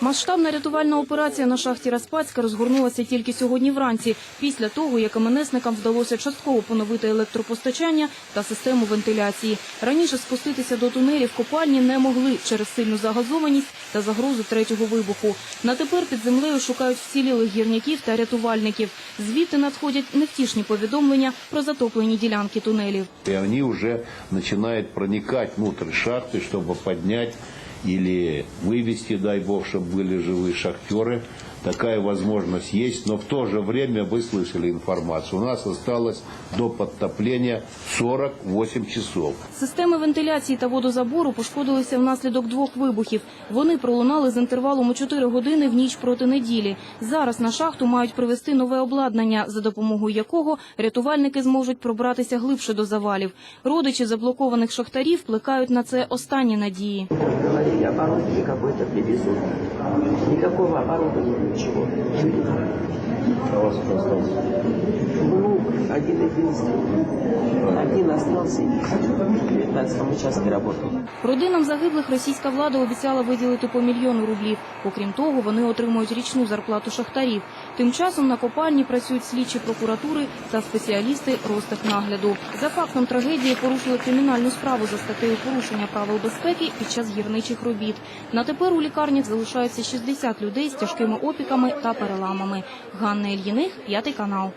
Масштабна рятувальна операція на шахті Распацька розгорнулася тільки сьогодні вранці, після того, як МНСникам вдалося частково поновити електропостачання та систему вентиляції. Раніше спуститися до тунелів копальні не могли через сильну загазованість та загрозу третього вибуху. На тепер під землею шукають вцілілих гірняків та рятувальників. Звідти надходять невтішні повідомлення про затоплені ділянки тунелів. И они уже начинают проникать внутрь шахты, чтобы поднять или вывести, дай бог, чтобы были живые шахтеры. Такая возможность есть, но в то же время вы слышали информацию. У нас осталось до подтопления 48 часов. Системи вентиляції та водозабору пошкодилися внаслідок двох вибухів. Вони пролунали з інтервалом у 4 години в ніч проти неділі. Зараз на шахту мають привезти нове обладнання, за допомогою якого рятувальники зможуть пробратися глибше до завалів. Родичі заблокованих шахтарів плекають на це останні надії. Говорили, оборудование какое-то привезут. Никакого оборудования, ничего. Ну, один единственный. Один остался и 19 участке работал. Родинам загиблих російська влада обіцяла виділити по мільйону рублів. Окрім того, вони отримують річну зарплату шахтарів. Тим часом на копальні працюють слідчі прокуратури та спеціалісти розтехнагляду. За фактом трагедії порушили кримінальну справу за статтею порушення правил безпеки під час гірничих робіт. На тепер у лікарнях залишаються 60 людей з тяжкими опіками та переламами. Ганна Ільїних, п'ятий канал.